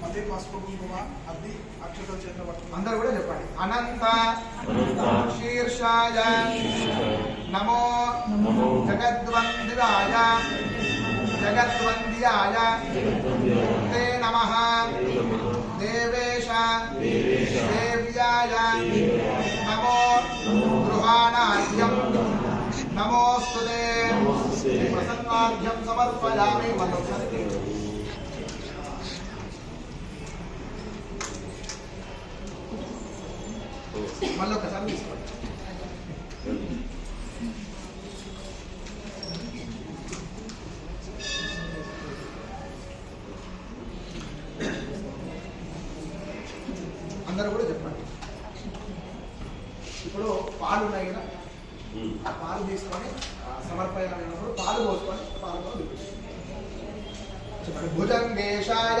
మళ్ళీ పసుపు కుంకుమ అద్ది అక్షతల చేత అందరూ కూడా చెప్పండి. అనంత శీర్షాయ నమో జగద్వందిరాయ జగద్వంద్యాయ తే నమ దేవేశ దేవ్యాయ నమో గృహాణాద్యం నమోస్తు ప్రసన్నార్థ్యం సమర్పయామి మళ్ళీ ఒకసారి తీసుకోండి. అందరూ కూడా చెప్పండి. ఇప్పుడు పాలు ఉన్నాయి కదా? ఆ పాలు తీసుకొని సమర్పణ పాలు పోసుకొని పాలు కూడా చెప్పండి చెప్పండి. భుజంగేశాయ